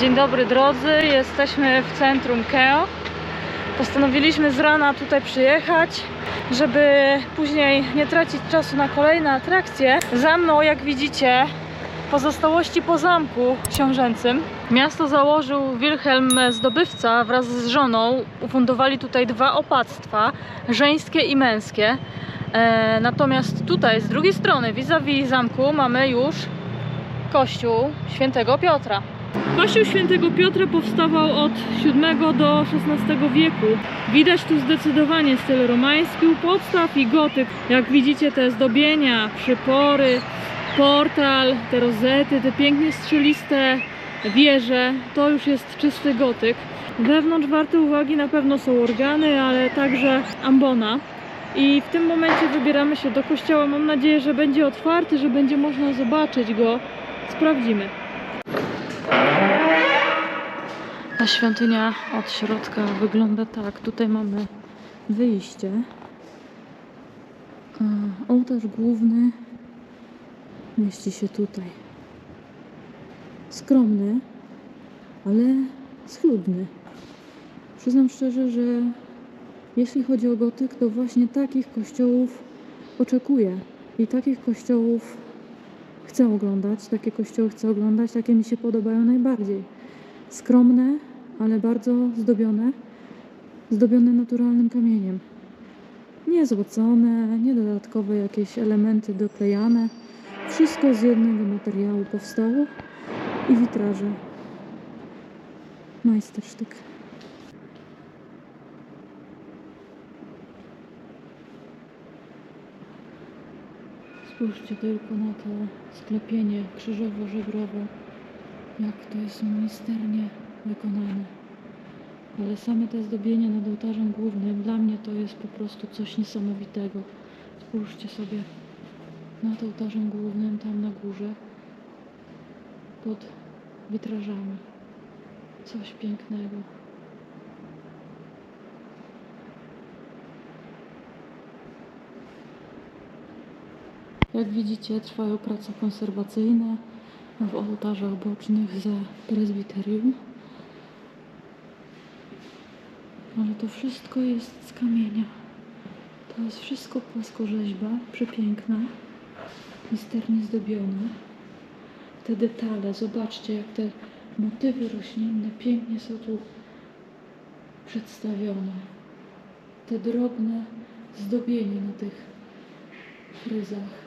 Dzień dobry drodzy, jesteśmy w centrum Keo. Postanowiliśmy z rana tutaj przyjechać, żeby później nie tracić czasu na kolejne atrakcje. Za mną, jak widzicie, pozostałości po zamku książęcym. Miasto założył Wilhelm Zdobywca wraz z żoną. Ufundowali tutaj dwa opactwa, żeńskie i męskie. E, natomiast tutaj z drugiej strony, vis-a-vis zamku, mamy już kościół świętego Piotra. Kościół świętego Piotra powstawał od VII do XVI wieku. Widać tu zdecydowanie styl romański u podstaw i gotyk. Jak widzicie te zdobienia, przypory, portal, te rozety, te pięknie strzeliste wieże, to już jest czysty gotyk. Wewnątrz warte uwagi na pewno są organy, ale także ambona. I w tym momencie wybieramy się do kościoła. Mam nadzieję, że będzie otwarty, że będzie można zobaczyć go. Sprawdzimy. Ta świątynia od środka wygląda tak. Tutaj mamy wyjście. A Ołtarz główny mieści się tutaj. Skromny, ale schludny. Przyznam szczerze, że jeśli chodzi o gotyk, to właśnie takich kościołów oczekuję. I takich kościołów chcę oglądać. Takie kościoły chcę oglądać, takie mi się podobają najbardziej. Skromne, ale bardzo zdobione. Zdobione naturalnym kamieniem. Nie złocone, nie dodatkowe jakieś elementy doklejane. Wszystko z jednego materiału powstało i witraże. Majstersztyk. Spójrzcie tylko na to sklepienie krzyżowo-żebrowe, jak to jest misternie wykonane. Ale same te zdobienia nad ołtarzem głównym, dla mnie to jest po prostu coś niesamowitego. Spójrzcie sobie nad ołtarzem głównym, tam na górze, pod witrażami. Coś pięknego. Jak widzicie, trwają prace konserwacyjne w ołtarzach bocznych za prezbiterium. Ale to wszystko jest z kamienia. To jest wszystko płaskorzeźba, przepiękna, misternie zdobiona. Te detale, zobaczcie jak te motywy roślinne pięknie są tu przedstawione. Te drobne zdobienie na tych fryzach.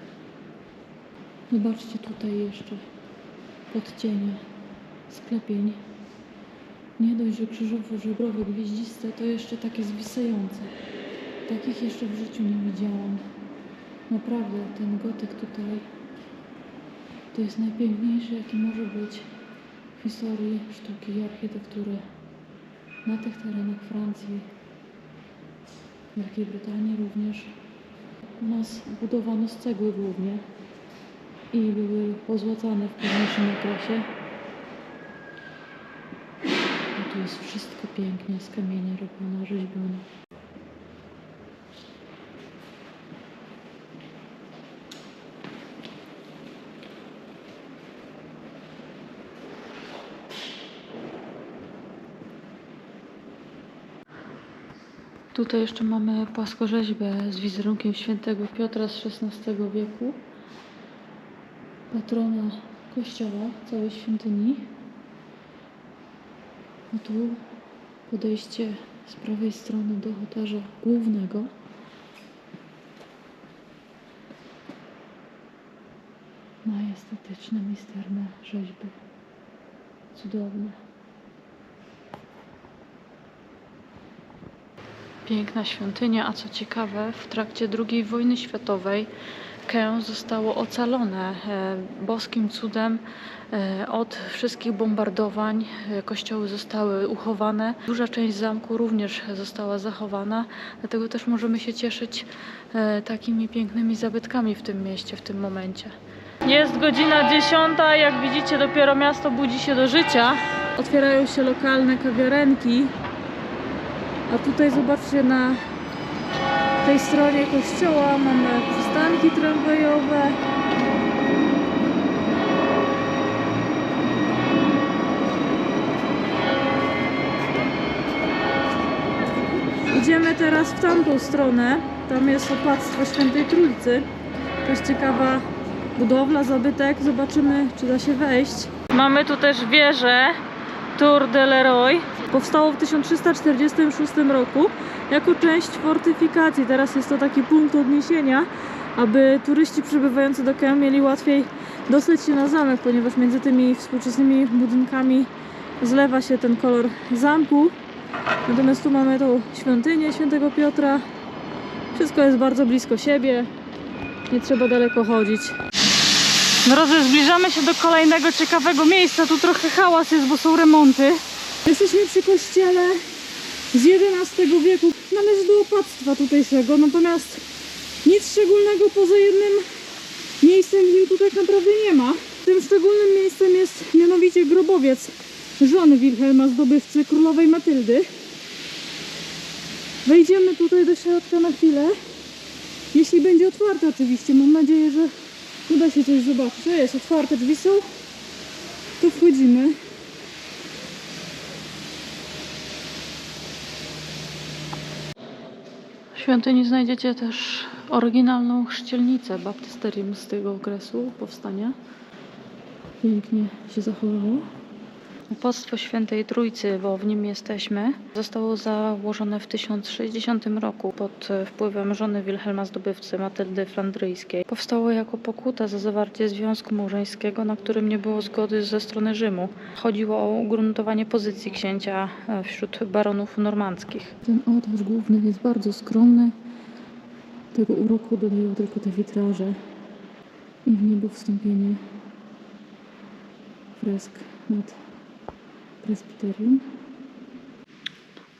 Zobaczcie tutaj jeszcze podcienie sklepień. Nie dość, że krzyżowo-żebrowe, gwieździste, to jeszcze takie zwisające. Takich jeszcze w życiu nie widziałam. Naprawdę, ten gotyk tutaj to jest najpiękniejszy, jaki może być w historii sztuki i architektury na tych terenach Francji, Wielkiej Brytanii również. U nas budowano z cegły głównie i były pozłacane w późniejszym okresie. A tu jest wszystko pięknie z kamienia robione, rzeźbione. Tutaj jeszcze mamy płaskorzeźbę z wizerunkiem świętego Piotra z XVI wieku. Patrona kościoła, całej świątyni. A tu podejście z prawej strony do ołtarza głównego. Majestatyczne, misterne rzeźby. Cudowne. Piękna świątynia, a co ciekawe, w trakcie II wojny światowej Keon zostało ocalone e, boskim cudem e, od wszystkich bombardowań. E, Kościoły zostały uchowane. Duża część zamku również została zachowana, dlatego też możemy się cieszyć takimi pięknymi zabytkami w tym mieście w tym momencie. Jest godzina 10, jak widzicie dopiero miasto budzi się do życia. Otwierają się lokalne kawiarenki. A tutaj zobaczcie na tej stronie kościoła mamy przystanki tramwajowe. Idziemy teraz w tamtą stronę. Tam jest opactwo Świętej Trójcy. To jest ciekawa budowla, zabytek. Zobaczymy, czy da się wejść. Mamy tu też wieżę Tour de Leroy. Powstało w 1346 roku jako część fortyfikacji. Teraz jest to taki punkt odniesienia aby turyści przybywający do Kem mieli łatwiej dostać się na zamek, ponieważ między tymi współczesnymi budynkami zlewa się ten kolor zamku. Natomiast tu mamy tą świątynię świętego Piotra. Wszystko jest bardzo blisko siebie. Nie trzeba daleko chodzić. Drodzy, zbliżamy się do kolejnego ciekawego miejsca. Tu trochę hałas jest, bo są remonty. Jesteśmy przy kościele z XI wieku. Należy do opactwa tutejszego, natomiast nic szczególnego poza jednym miejscem w nim tu tak naprawdę nie ma. Tym szczególnym miejscem jest mianowicie grobowiec żony Wilhelma zdobywcy królowej Matyldy. Wejdziemy tutaj do środka na chwilę. Jeśli będzie otwarte oczywiście, mam nadzieję, że uda się coś zobaczyć. O, jest otwarte, drzwi są. To wchodzimy. W świątyni znajdziecie też oryginalną chrzcielnicę baptysterium z tego okresu powstania. Pięknie się zachowało. Opostwo Świętej Trójcy, bo w nim jesteśmy, zostało założone w 1060 roku pod wpływem żony Wilhelma Zdobywcy, Matyldy Flandryjskiej. Powstało jako pokuta za zawarcie związku małżeńskiego, na którym nie było zgody ze strony Rzymu. Chodziło o ugruntowanie pozycji księcia wśród baronów normandzkich. Ten ołtarz główny jest bardzo skromny. Tego uroku dodają tylko te witraże i w niebo wstąpienie fresk nad presbyterium.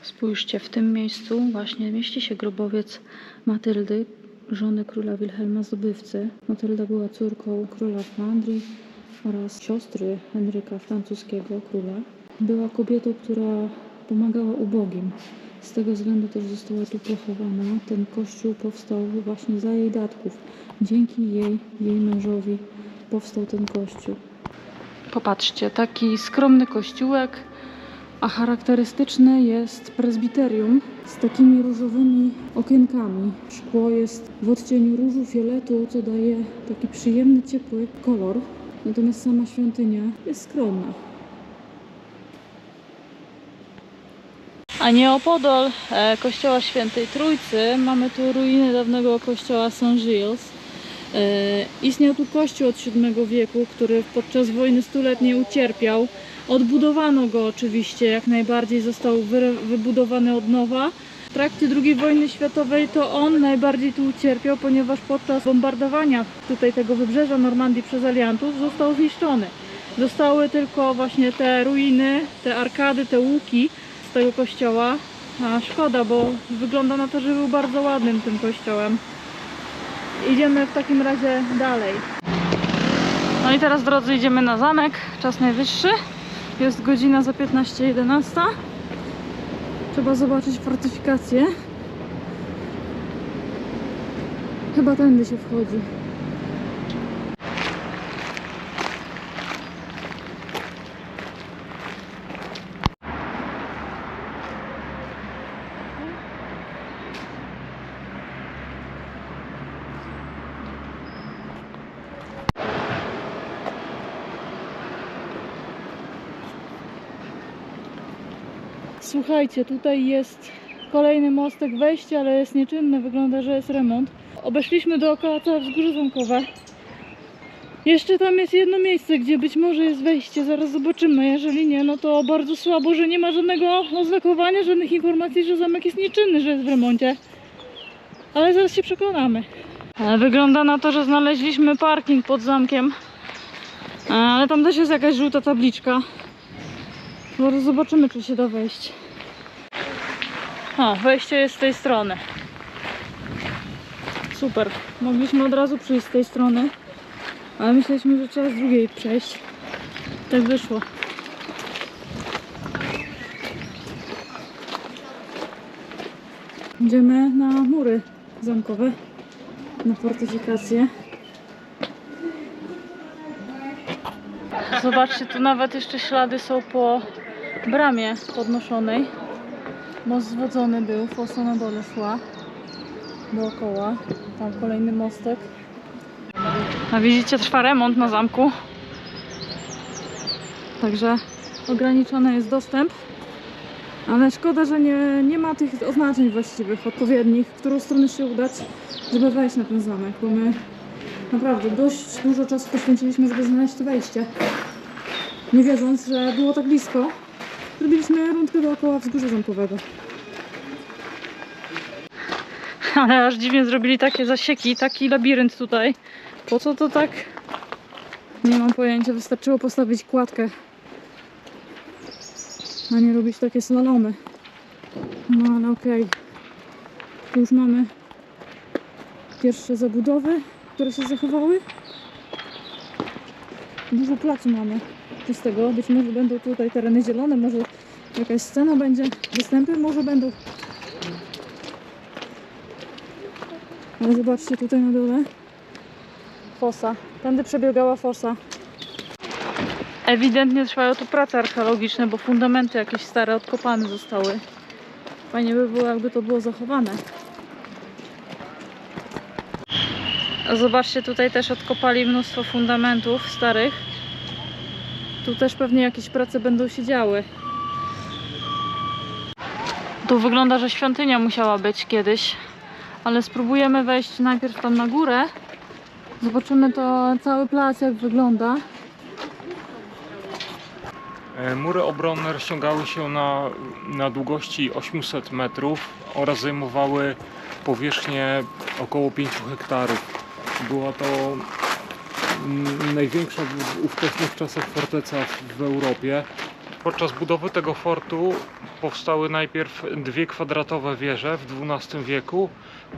Spójrzcie, w tym miejscu właśnie mieści się grobowiec Matyldy, żony króla Wilhelma Zdobywcy. Matylda była córką króla Flandrii oraz siostry Henryka francuskiego króla. Była kobietą, która pomagała ubogim. Z tego względu też została tu pochowana. Ten kościół powstał właśnie za jej datków. Dzięki jej, jej mężowi powstał ten kościół. Popatrzcie, taki skromny kościółek, a charakterystyczne jest prezbiterium z takimi różowymi okienkami. Szkło jest w odcieniu różu fioletu, co daje taki przyjemny, ciepły kolor. Natomiast sama świątynia jest skromna. A nieopodal e, kościoła Świętej Trójcy mamy tu ruiny dawnego kościoła St. Gilles. E, Istniał tu kościół od VII wieku, który podczas wojny stuletniej ucierpiał. Odbudowano go oczywiście, jak najbardziej został wybudowany od nowa. W trakcie II wojny światowej to on najbardziej tu ucierpiał, ponieważ podczas bombardowania tutaj tego wybrzeża Normandii przez aliantów został zniszczony. Zostały tylko właśnie te ruiny, te arkady, te łuki tego kościoła. A szkoda, bo wygląda na to, że był bardzo ładnym tym kościołem. Idziemy w takim razie dalej. No i teraz drodzy idziemy na zamek, czas najwyższy. Jest godzina za 15.11. Trzeba zobaczyć fortyfikację. Chyba tędy się wchodzi. Słuchajcie, tutaj jest kolejny mostek wejścia, ale jest nieczynny. Wygląda, że jest remont. Obeszliśmy dookoła całe wzgórze zamkowe. Jeszcze tam jest jedno miejsce, gdzie być może jest wejście. Zaraz zobaczymy. Jeżeli nie, no to bardzo słabo, że nie ma żadnego oznakowania, żadnych informacji, że zamek jest nieczynny, że jest w remoncie. Ale zaraz się przekonamy. Ale wygląda na to, że znaleźliśmy parking pod zamkiem. Ale tam też jest jakaś żółta tabliczka. Zaraz zobaczymy, czy się da wejść. O, wejście jest z tej strony. Super. Mogliśmy od razu przyjść z tej strony, ale myśleliśmy, że trzeba z drugiej przejść. Tak wyszło. Idziemy na mury zamkowe, na fortyfikację. Zobaczcie, tu nawet jeszcze ślady są po bramie podnoszonej. Most zwodzony był, fosa na dole szła. Dookoła. Tam kolejny mostek. A widzicie, trwa remont na zamku. Także ograniczony jest dostęp. Ale szkoda, że nie, nie ma tych oznaczeń właściwych, odpowiednich, w którą stronę się udać, żeby wejść na ten zamek, bo my naprawdę dość dużo czasu poświęciliśmy, żeby znaleźć to wejście. Nie wierząc, że było tak blisko, zrobiliśmy rundkę dookoła wzgórza zamkowego. Ale aż dziwnie zrobili takie zasieki, taki labirynt tutaj. Po co to tak? Nie mam pojęcia, wystarczyło postawić kładkę a nie robić takie slalomy. No ale okej. Tu już mamy pierwsze zabudowy, które się zachowały. Dużo placu mamy pustego. Być może będą tutaj tereny zielone, może jakaś scena będzie, występy może będą. Ale zobaczcie tutaj na dole. Fosa. Tędy przebiegała fosa. Ewidentnie trwają tu prace archeologiczne, bo fundamenty jakieś stare odkopane zostały. Fajnie by było, jakby to było zachowane. Zobaczcie, tutaj też odkopali mnóstwo fundamentów starych. Tu też pewnie jakieś prace będą się działy. Tu wygląda, że świątynia musiała być kiedyś, ale spróbujemy wejść najpierw tam na górę. Zobaczymy to cały plac, jak wygląda. E, Mury obronne rozciągały się na, na długości 800 metrów oraz zajmowały powierzchnię około 5 hektarów. Była to największa w ówczesnych czasach forteca w, w Europie. Podczas budowy tego fortu powstały najpierw dwie kwadratowe wieże w XII wieku,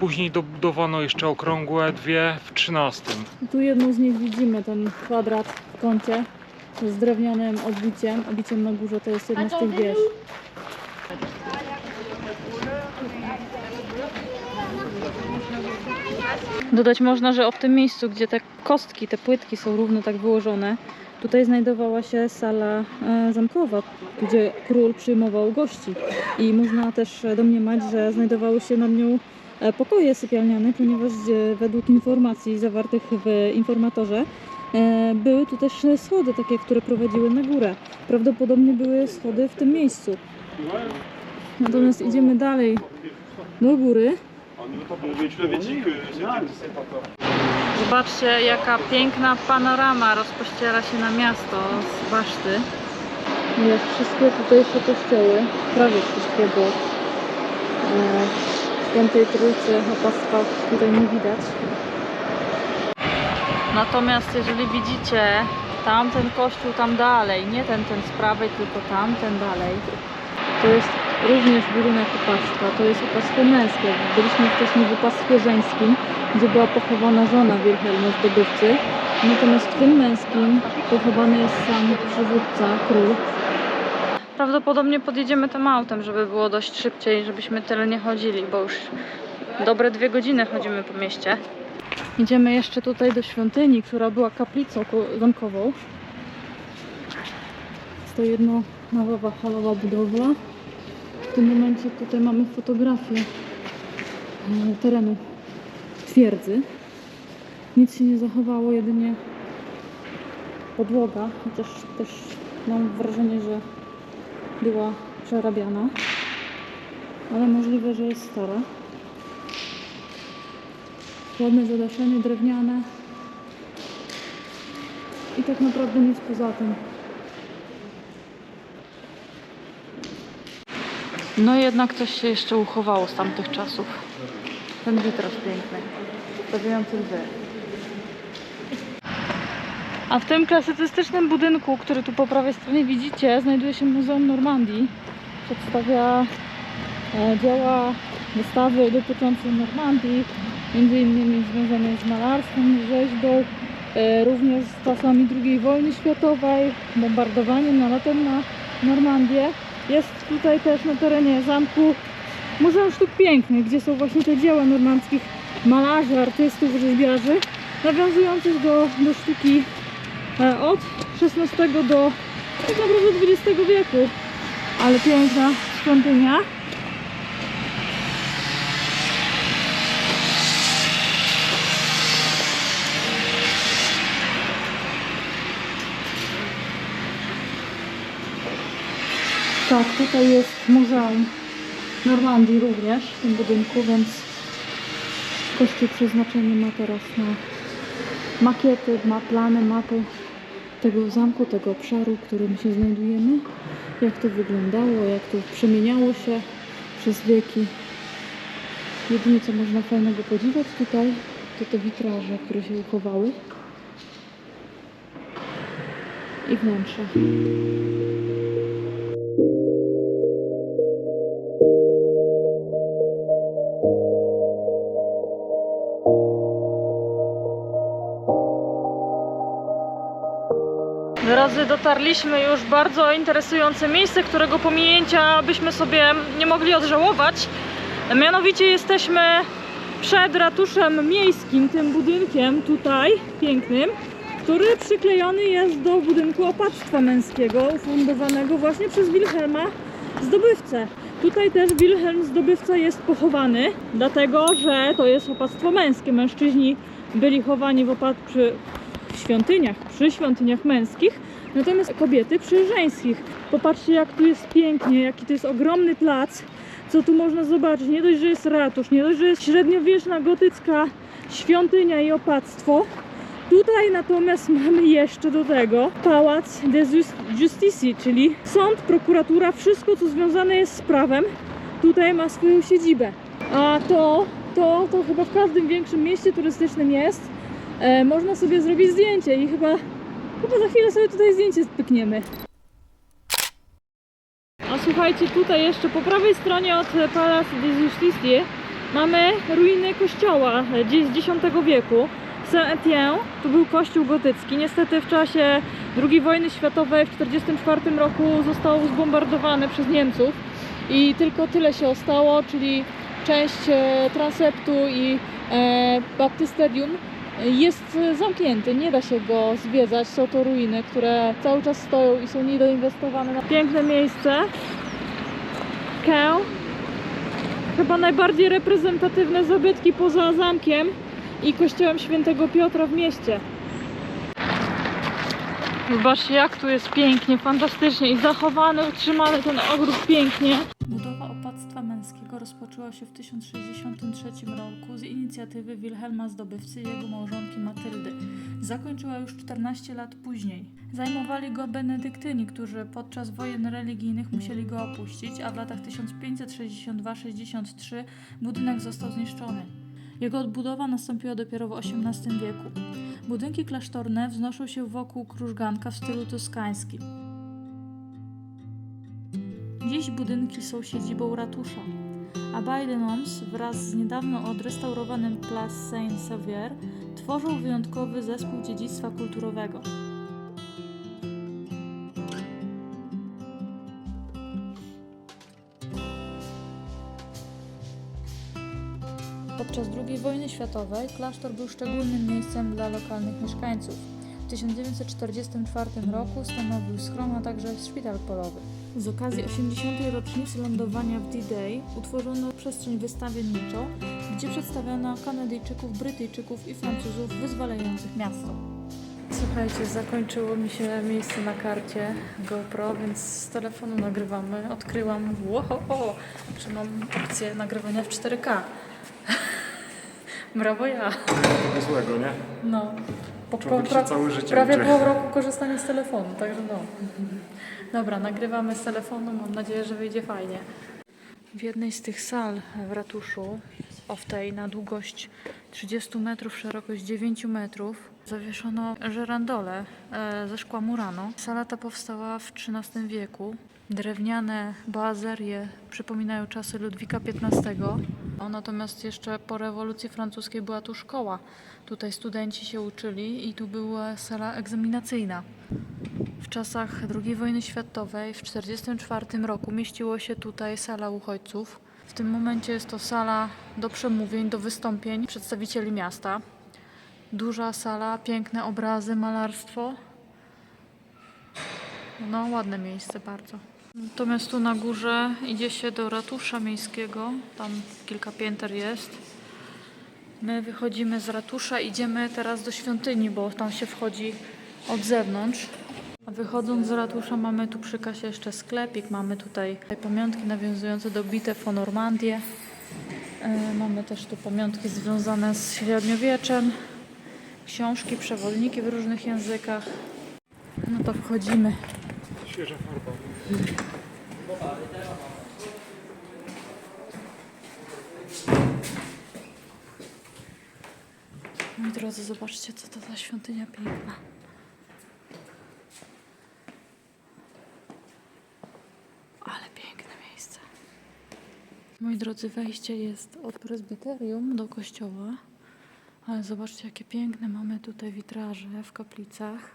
później dobudowano jeszcze okrągłe dwie w XIII. Tu jedną z nich widzimy, ten kwadrat w kącie z drewnianym odbiciem. Odbiciem na górze to jest jedna z tych wież. Dodać można, że w tym miejscu, gdzie te kostki, te płytki są równo tak wyłożone, tutaj znajdowała się sala e, zamkowa, gdzie król przyjmował gości. I można też domniemać, że znajdowały się nad nią e, pokoje sypialniane, ponieważ e, według informacji zawartych w informatorze były tu też schody takie, które prowadziły na górę. Prawdopodobnie były schody w tym miejscu. Natomiast idziemy dalej do góry. Zobaczcie, jaka piękna panorama rozpościera się na miasto z baszty. Jest wszystkie tutejsze kościoły, prawie wszystkie, bo e, świętej trójcy opactwa tutaj nie widać. Natomiast jeżeli widzicie tamten kościół tam dalej, nie ten, ten z prawej, tylko tamten dalej, to jest również budynek opactwa. To jest opactwo męskie. Byliśmy wcześniej w opactwie żeńskim, gdzie była pochowana żona Wilhelma zdobywcy. Natomiast w tym męskim pochowany jest sam przywódca, król. Prawdopodobnie podjedziemy tym autem, żeby było dość szybciej, żebyśmy tyle nie chodzili, bo już dobre dwie godziny chodzimy po mieście. Idziemy jeszcze tutaj do świątyni, która była kaplicą ko- zamkową. Jest to jednonawowa halowa budowla. W tym momencie tutaj mamy fotografię e, terenu twierdzy. Nic się nie zachowało, jedynie podłoga, chociaż też mam wrażenie, że była przerabiana. Ale możliwe, że jest stara. Ładne zadaszenie drewniane. I tak naprawdę nic poza tym. No jednak coś się jeszcze uchowało z tamtych czasów. Ten witraż piękny, stawiający lwy. A w tym klasycystycznym budynku, który tu po prawej stronie widzicie, znajduje się Muzeum Normandii. Przedstawia e, dzieła, wystawy dotyczące Normandii, między innymi związane z malarstwem, rzeźbą, e, również z czasami II wojny światowej, bombardowaniem, nalotem na Normandię. Jest tutaj też na terenie zamku Muzeum Sztuk Pięknych, gdzie są właśnie te dzieła normandzkich malarzy, artystów, rzeźbiarzy, nawiązujących do, do sztuki e, od XVI do tak naprawdę XX wieku. Ale piękna świątynia. Tak, tutaj jest Muzeum Normandii również w tym budynku, więc kościół przeznaczenie ma teraz na makiety, ma plany, mapy tego zamku, tego obszaru, w którym się znajdujemy. Jak to wyglądało, jak to przemieniało się przez wieki. Jedynie co można fajnego podziwiać tutaj, to te witraże, które się uchowały. I wnętrze. Drodzy, dotarliśmy już bardzo interesujące miejsce, którego pominięcia byśmy sobie nie mogli odżałować. Mianowicie jesteśmy przed ratuszem miejskim, tym budynkiem tutaj, pięknym, który przyklejony jest do budynku opactwa męskiego, ufundowanego właśnie przez Wilhelma Zdobywcę. Tutaj też Wilhelm Zdobywca jest pochowany, dlatego że to jest opactwo męskie. Mężczyźni byli chowani w, w świątyniach, przy świątyniach męskich, natomiast kobiety przy żeńskich. Popatrzcie, jak tu jest pięknie, jaki to jest ogromny plac, co tu można zobaczyć. Nie dość, że jest ratusz, nie dość, że jest średniowieczna gotycka świątynia i opactwo. Tutaj natomiast mamy jeszcze do tego Pałac de Jus- Justicji, czyli sąd, prokuratura, wszystko co związane jest z prawem tutaj ma swoją siedzibę. A to, to, to chyba w każdym większym mieście turystycznym jest. E, można sobie zrobić zdjęcie i chyba, chyba za chwilę sobie tutaj zdjęcie pykniemy. A słuchajcie, tutaj jeszcze po prawej stronie od Palace de Justicie mamy ruiny kościoła z X wieku. Saint-Étienne to był kościół gotycki. Niestety w czasie II wojny światowej w 1944 roku został zbombardowany przez Niemców i tylko tyle się ostało, czyli część e, transeptu i e, baptysterium jest zamknięty, nie da się go zwiedzać. Są to ruiny, które cały czas stoją i są niedoinwestowane. Piękne miejsce. Kę. Chyba najbardziej reprezentatywne zabytki poza zamkiem i kościołem świętego Piotra w mieście. Zobaczcie jak tu jest pięknie, fantastycznie i zachowany, utrzymany ten ogród pięknie. Budowa opactwa męskiego rozpoczęła się w 1063 roku z inicjatywy Wilhelma Zdobywcy i jego małżonki Matyldy. Zakończyła już 14 lat później. Zajmowali go benedyktyni, którzy podczas wojen religijnych musieli go opuścić, a w latach 1562-63 budynek został zniszczony. Jego odbudowa nastąpiła dopiero w XVIII wieku. Budynki klasztorne wznoszą się wokół krużganka w stylu toskańskim. Dziś budynki są siedzibą ratusza, a Bajdenons wraz z niedawno odrestaurowanym Place Saint-Sauveur tworzą wyjątkowy zespół dziedzictwa kulturowego. Podczas II wojny światowej klasztor był szczególnym miejscem dla lokalnych mieszkańców. W 1944 roku stanowił schron, a także szpital polowy. Z okazji 80. rocznicy lądowania w D-Day utworzono przestrzeń wystawienniczą, gdzie przedstawiono Kanadyjczyków, Brytyjczyków i Francuzów wyzwalających miasto. Słuchajcie, zakończyło mi się miejsce na karcie GoPro, więc z telefonu nagrywamy. Odkryłam, wow, że mam opcję nagrywania w 4K. Brawo ja. Złego, nie? No. Po, Człowiek się całe życie prawie pół roku korzystania z telefonu, także no. Dobra, nagrywamy z telefonu, mam nadzieję, że wyjdzie fajnie. W jednej z tych sal w ratuszu, o w tej na długość 30 metrów, szerokość 9 metrów, zawieszono żerandole e, ze szkła Murano. Sala ta powstała w XIII wieku. Drewniane boazerie przypominają czasy Ludwika XV. O, Natomiast jeszcze po rewolucji francuskiej była tu szkoła. Tutaj studenci się uczyli i tu była sala egzaminacyjna. W czasach II wojny światowej w 1944 roku mieściło się tutaj sala uchodźców. W tym momencie jest to sala do przemówień, do wystąpień przedstawicieli miasta. Duża sala, piękne obrazy, malarstwo. No, ładne miejsce bardzo. Natomiast tu na górze idzie się do ratusza miejskiego. Tam kilka pięter jest. My wychodzimy z ratusza, idziemy teraz do świątyni, bo tam się wchodzi od zewnątrz. Wychodząc z ratusza mamy tu przy kasie jeszcze sklepik, mamy tutaj pamiątki nawiązujące do bitew o Normandię. E, Mamy też tu pamiątki związane z średniowieczem, książki, przewodniki w różnych językach. No to wchodzimy. Świeża farba. Moi drodzy, zobaczcie, co to za świątynia piękna. Ale piękne miejsce. Moi drodzy, wejście jest od prezbiterium do kościoła. Ale zobaczcie, jakie piękne mamy tutaj witraże w kaplicach.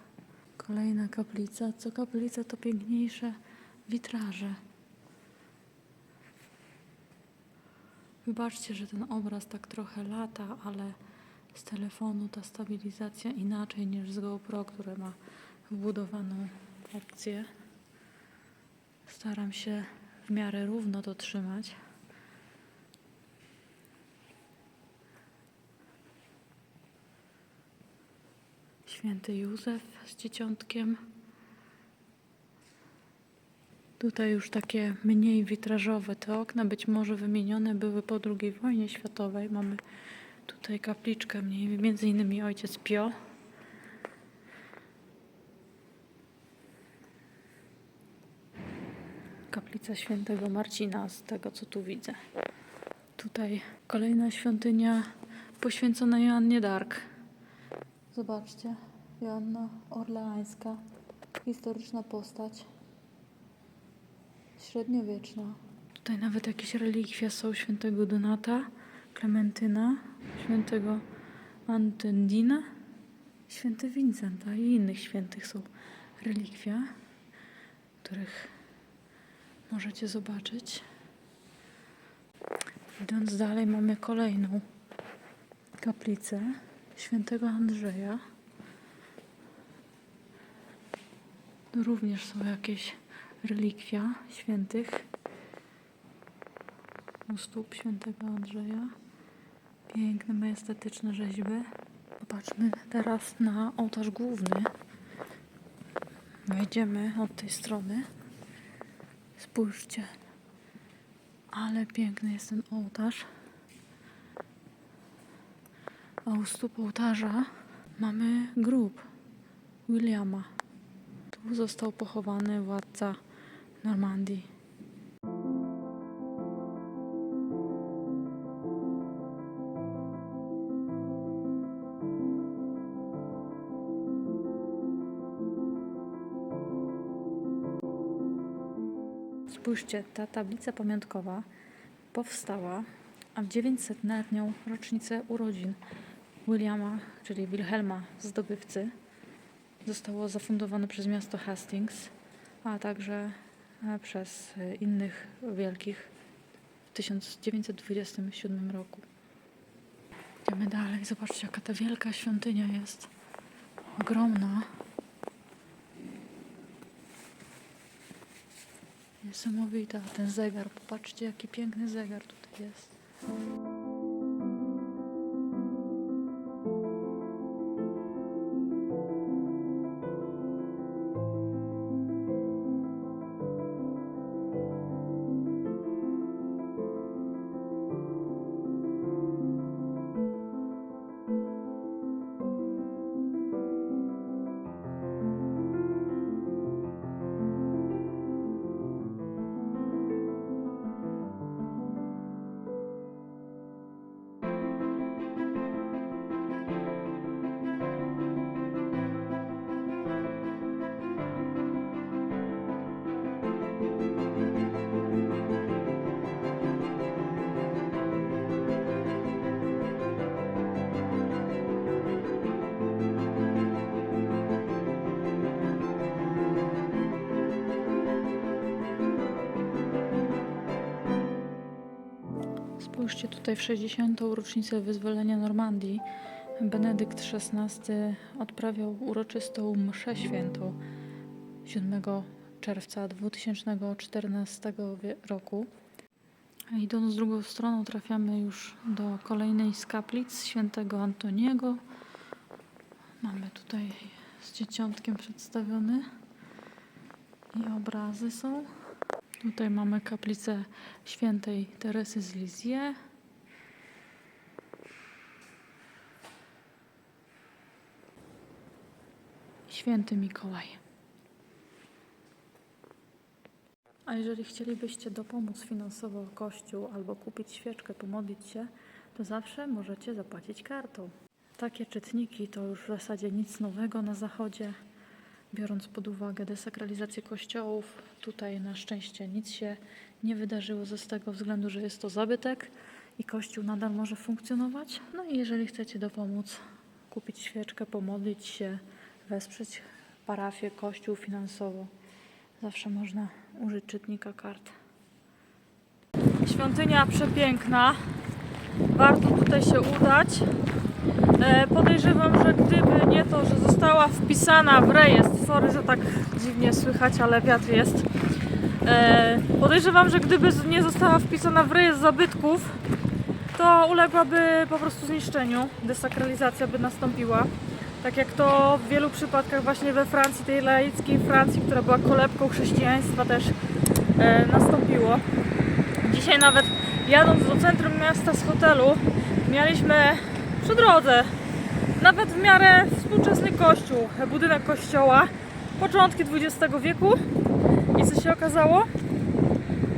Kolejna kaplica. Co kaplica, to piękniejsze witraże. Wybaczcie, że ten obraz tak trochę lata, ale z telefonu ta stabilizacja inaczej niż z GoPro, które ma wbudowaną opcję. Staram się w miarę równo to trzymać. Święty Józef z dzieciątkiem. Tutaj już takie mniej witrażowe te okna, być może wymienione były po II wojnie światowej. Mamy tutaj kapliczkę, mniej, między innymi ojciec Pio. Kaplica świętego Marcina, z tego co tu widzę. Tutaj kolejna świątynia poświęcona Joannie Dark. Zobaczcie, Joanna Orleańska, historyczna postać, średniowieczna. Tutaj nawet jakieś relikwia są świętego Donata, Klementyna, świętego Antendina, święty Vincenta i innych świętych są relikwia, których możecie zobaczyć. Idąc dalej mamy kolejną kaplicę świętego Andrzeja. Również są jakieś relikwia świętych u stóp świętego Andrzeja. Piękne, majestetyczne rzeźby. Popatrzmy teraz na ołtarz główny. Wejdziemy od tej strony. Spójrzcie. Ale piękny jest ten ołtarz. A u stóp ołtarza mamy grób Williama. Tu został pochowany władca Normandii. Spójrzcie, ta tablica pamiątkowa powstała a w 900-letnią rocznicę urodzin Williama, czyli Wilhelma Zdobywcy, zostało zafundowane przez miasto Hastings, a także przez e, innych wielkich w 1927 roku. Idziemy dalej. Zobaczcie, jaka ta wielka świątynia jest. Ogromna. Niesamowita. Ten zegar. Popatrzcie, jaki piękny zegar tutaj jest. Spójrzcie tutaj w 60. rocznicę wyzwolenia Normandii. Benedykt XVI odprawiał uroczystą mszę świętą 7 czerwca 2014 wie- roku. Idąc drugą stroną trafiamy już do kolejnej z kaplic świętego Antoniego. Mamy tutaj z dzieciątkiem przedstawiony. I obrazy są. Tutaj mamy kaplicę świętej Teresy z Lisieux. Święty Mikołaj. A jeżeli chcielibyście dopomóc finansowo Kościół albo kupić świeczkę, pomodlić się, to zawsze możecie zapłacić kartą. Takie czytniki to już w zasadzie nic nowego na Zachodzie. Biorąc pod uwagę desakralizację kościołów, tutaj na szczęście nic się nie wydarzyło ze z tego względu, że jest to zabytek i kościół nadal może funkcjonować. No i jeżeli chcecie dopomóc, kupić świeczkę, pomodlić się, wesprzeć parafię, kościół finansowo, zawsze można użyć czytnika kart. Świątynia przepiękna. Warto tutaj się udać. E, Podejrzewam, że gdyby nie to, że została wpisana w rejestr, sorry, że tak dziwnie słychać, ale wiatr jest. E, Podejrzewam, że gdyby nie została wpisana w rejestr zabytków, to uległaby po prostu zniszczeniu. Desakralizacja by nastąpiła. Tak jak to w wielu przypadkach właśnie we Francji, tej laickiej Francji, która była kolebką chrześcijaństwa też e, nastąpiło. Dzisiaj nawet jadąc do centrum miasta z hotelu, mieliśmy przy drodze nawet w miarę współczesny kościół, budynek kościoła, początki XX wieku. I co się okazało?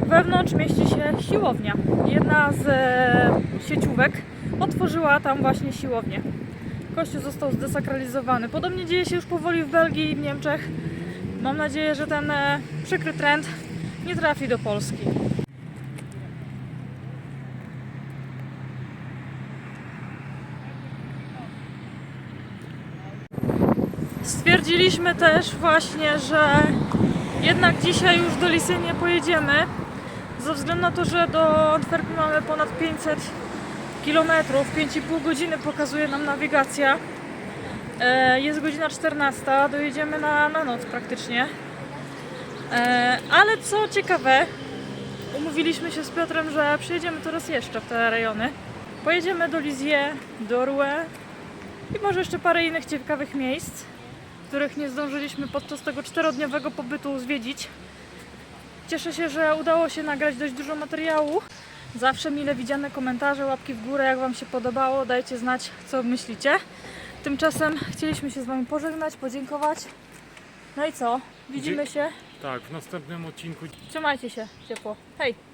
Wewnątrz mieści się siłownia. Jedna z e, sieciówek otworzyła tam właśnie siłownię. Kościół został zdesakralizowany. Podobnie dzieje się już powoli w Belgii i w Niemczech. Mam nadzieję, że ten e, przykry trend nie trafi do Polski. Stwierdziliśmy też właśnie, że jednak dzisiaj już do Lisy nie pojedziemy, ze względu na to, że do Antwerpy mamy ponad 500 km, 5,5 godziny pokazuje nam nawigacja. E, Jest godzina 14, dojedziemy na, na noc praktycznie. E, Ale co ciekawe, umówiliśmy się z Piotrem, że przyjedziemy tu raz jeszcze w te rejony. Pojedziemy do Lisieux, do Rouen i może jeszcze parę innych ciekawych miejsc, których nie zdążyliśmy podczas tego czterodniowego pobytu zwiedzić. Cieszę się, że udało się nagrać dość dużo materiału. Zawsze mile widziane komentarze, łapki w górę, jak Wam się podobało. Dajcie znać, co myślicie. Tymczasem chcieliśmy się z Wami pożegnać, podziękować. No i co? Widzimy się. Tak, w następnym odcinku Trzymajcie się ciepło. Hej!